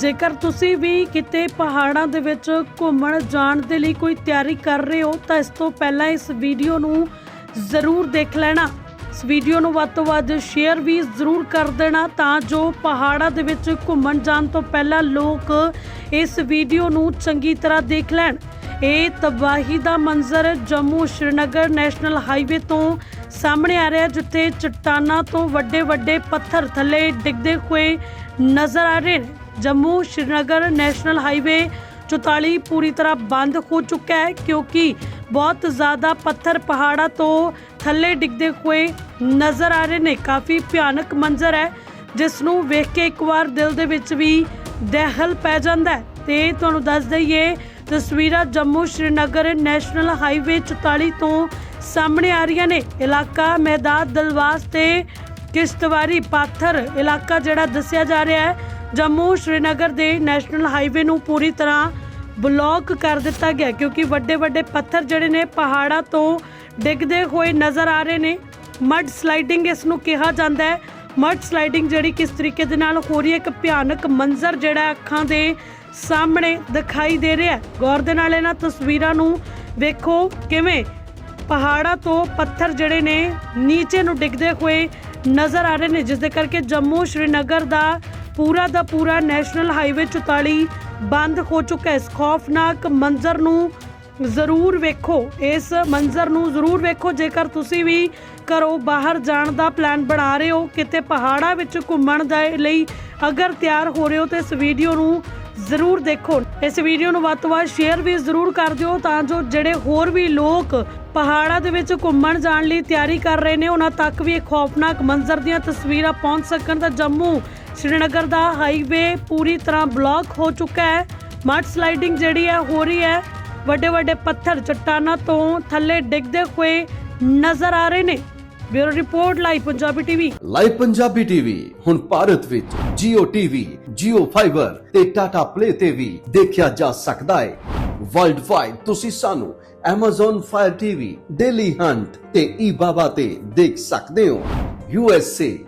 ਜੇਕਰ ਤੁਸੀਂ ਵੀ ਕਿਤੇ ਪਹਾੜਾਂ ਦੇ ਵਿੱਚ ਘੁੰਮਣ ਜਾਣ ਦੇ ਲਈ ਕੋਈ ਤਿਆਰੀ ਕਰ ਰਹੇ ਹੋ, ਤਾਂ ਇਸ ਤੋਂ ਪਹਿਲਾਂ ਇਸ ਵੀਡੀਓ ਨੂੰ ਜ਼ਰੂਰ ਦੇਖ ਲੈਣਾ। ਇਸ ਵੀਡੀਓ ਨੂੰ ਵੱਧ ਤੋਂ ਵੱਧ ਸ਼ੇਅਰ ਵੀ ਜ਼ਰੂਰ ਕਰ ਦੇਣਾ ਤਾਂ ਜੋ ਪਹਾੜਾਂ ਦੇ ਵਿੱਚ ਘੁੰਮਣ ਜਾਣ ਤੋਂ ਪਹਿਲਾਂ ਲੋਕ ਇਸ ਵੀਡੀਓ ਨੂੰ ਚੰਗੀ ਤਰ੍ਹਾਂ ਦੇਖ ਲੈਣ। ਇਹ ਤਬਾਹੀ ਦਾ ਮੰਜ਼ਰ ਜੰਮੂ ਸ਼੍ਰੀਨਗਰ ਨੈਸ਼ਨਲ ਹਾਈਵੇ ਤੋਂ ਸਾਹਮਣੇ ਆ ਰਿਹਾ ਜਿੱਥੇ ਚਟਾਨਾਂ ਤੋਂ ਵੱਡੇ ਵੱਡੇ ਪੱਥਰ ਥੱਲੇ ਡਿੱਗਦੇ ਹੋਏ ਨਜ਼ਰ ਆ ਰਹੇ ਨੇ। ਜੰਮੂ ਸ਼੍ਰੀਨਗਰ ਨੈਸ਼ਨਲ ਹਾਈਵੇ 44 ਪੂਰੀ ਤਰ੍ਹਾਂ ਬੰਦ ਹੋ ਚੁੱਕਾ ਹੈ ਕਿਉਂਕਿ ਬਹੁਤ ਜ਼ਿਆਦਾ ਪੱਥਰ ਪਹਾੜਾਂ ਤੋਂ ਥੱਲੇ ਡਿੱਗਦੇ ਹੋਏ ਨਜ਼ਰ ਆ ਰਹੇ ਨੇ। ਕਾਫੀ ਭਿਆਨਕ ਮੰਜ਼ਰ ਹੈ, ਜਿਸ ਨੂੰ ਵੇਖ ਕੇ ਇੱਕ ਵਾਰ ਦਿਲ ਦੇ ਵਿੱਚ ਵੀ ਦਹਿਲ ਪੈ ਜਾਂਦਾ ਹੈ। ਤੇ ਤੁਹਾਨੂੰ ਦੱਸ ਦਈਏ, ਤਸਵੀਰਾਂ ਜੰਮੂ ਸ਼੍ਰੀਨਗਰ ਨੈਸ਼ਨਲ ਹਾਈਵੇ 44 ਤੋਂ ਸਾਹਮਣੇ ਆ ਰਹੀਆਂ ਨੇ। ਇਲਾਕਾ ਮੈਦਾਨ, ਦਲਵਾਸ ਤੇ ਕਿਸ਼ਤਵਾਰੀ ਪਾਥਰ ਇਲਾਕਾ ਜਿਹੜਾ ਦੱਸਿਆ ਜਾ ਰਿਹਾ ਹੈ ਜੰਮੂ ਸ਼੍ਰੀਨਗਰ ਦੇ ਨੈਸ਼ਨਲ ਹਾਈਵੇ ਨੂੰ ਪੂਰੀ ਤਰ੍ਹਾਂ ਬਲੌਕ ਕਰ ਦਿੱਤਾ ਗਿਆ ਕਿਉਂਕਿ ਵੱਡੇ ਵੱਡੇ ਪੱਥਰ ਜਿਹੜੇ ਨੇ ਪਹਾੜਾਂ ਤੋਂ ਡਿੱਗਦੇ ਹੋਏ ਨਜ਼ਰ ਆ ਰਹੇ ਨੇ। ਮਡ ਸਲਾਈਡਿੰਗ ਇਸ ਨੂੰ ਕਿਹਾ ਜਾਂਦਾ ਹੈ। ਮਡ ਸਲਾਈਡਿੰਗ ਜਿਹੜੀ ਕਿਸ ਤਰੀਕੇ ਦੇ ਨਾਲ ਹੋ ਰਹੀ ਹੈ, ਇੱਕ ਭਿਆਨਕ ਮੰਜ਼ਰ ਜਿਹੜਾ ਅੱਖਾਂ ਦੇ ਸਾਹਮਣੇ ਦਿਖਾਈ ਦੇ ਰਿਹਾ ਹੈ। ਗੌਰ ਦੇ ਨਾਲ ਇਹਨਾਂ ਤਸਵੀਰਾਂ ਨੂੰ ਵੇਖੋ ਕਿਵੇਂ ਪਹਾੜਾਂ ਤੋਂ ਪੱਥਰ ਜਿਹੜੇ ਨੇ ਨੀਚੇ ਨੂੰ ਡਿੱਗਦੇ ਹੋਏ ਨਜ਼ਰ ਆ ਰਹੇ ਨੇ, ਜਿਸ ਦੇ ਕਰਕੇ ਜੰਮੂ ਸ਼੍ਰੀਨਗਰ ਦਾ ਪੂਰਾ ਦਾ ਪੂਰਾ ਨੈਸ਼ਨਲ ਹਾਈਵੇ 44 ਬੰਦ ਹੋ ਚੁੱਕਾ ਹੈ। ਇਸ ਖੌਫਨਾਕ ਮੰਜ਼ਰ ਨੂੰ ਜ਼ਰੂਰ ਵੇਖੋ। ਇਸ ਮੰਜ਼ਰ ਨੂੰ ਜ਼ਰੂਰ ਵੇਖੋ। ਜੇਕਰ ਤੁਸੀਂ ਵੀ ਘਰੋਂ ਬਾਹਰ ਜਾਣ ਦਾ ਪਲਾਨ ਬਣਾ ਰਹੇ ਹੋ, ਕਿਤੇ ਪਹਾੜਾਂ ਵਿੱਚ ਘੁੰਮਣ ਦੇ ਲਈ ਅਗਰ ਤਿਆਰ ਹੋ ਰਹੇ ਹੋ, ਤਾਂ ਇਸ ਵੀਡੀਓ ਨੂੰ ਜ਼ਰੂਰ ਦੇਖੋ। ਇਸ ਵੀਡੀਓ ਨੂੰ ਵੱਧ ਤੋਂ ਵੱਧ ਸ਼ੇਅਰ ਵੀ ਜ਼ਰੂਰ ਕਰ ਦਿਓ, ਤਾਂ ਜੋ ਜਿਹੜੇ ਹੋਰ ਵੀ ਲੋਕ ਪਹਾੜਾਂ ਦੇ ਵਿੱਚ ਘੁੰਮਣ ਜਾਣ ਲਈ ਤਿਆਰੀ ਕਰ ਰਹੇ ਨੇ, ਉਹਨਾਂ ਤੱਕ ਵੀ ਇਹ ਖੌਫਨਾਕ ਮੰਜ਼ਰ ਦੀਆਂ ਤਸਵੀਰਾਂ ਪਹੁੰਚ ਸਕਣ। ਤਾਂ ਜੰਮੂ ਸ਼੍ਰੀਨਗਰ ਦਾ ਹਾਈਵੇ ਪੂਰੀ ਤਰ੍ਹਾਂ ਬਲੌਕ ਹੋ ਚੁੱਕਾ ਹੈ। ਮਡ ਸਲਾਈਡਿੰਗ ਜਿਹੜੀ ਹੈ ਹੋ ਰਹੀ ਹੈ। ਵੱਡੇ ਵੱਡੇ ਪੱਥਰ ਚਟਾਨਾਂ ਤੋਂ ਥੱਲੇ ਡਿੱਗਦੇ ਹੋਏ ਨਜ਼ਰ ਆ ਰਹੇ ਨੇ। Bureau report live Punjabi TV. Live Punjabi TV ਹੁਣ ਭਾਰਤ ਵਿੱਚ Jio TV, Jio Fiber ਤੇ Tata Play ਤੇ ਵੀ ਦੇਖਿਆ ਜਾ ਸਕਦਾ ਹੈ। ਵਰਲਡ ਵਾਈਡ ਤੁਸੀਂ ਸਾਨੂੰ Amazon Fire TV, Daily Hunt ਤੇ eBaba ਤੇ ਦੇਖ ਸਕਦੇ ਹੋ। USA,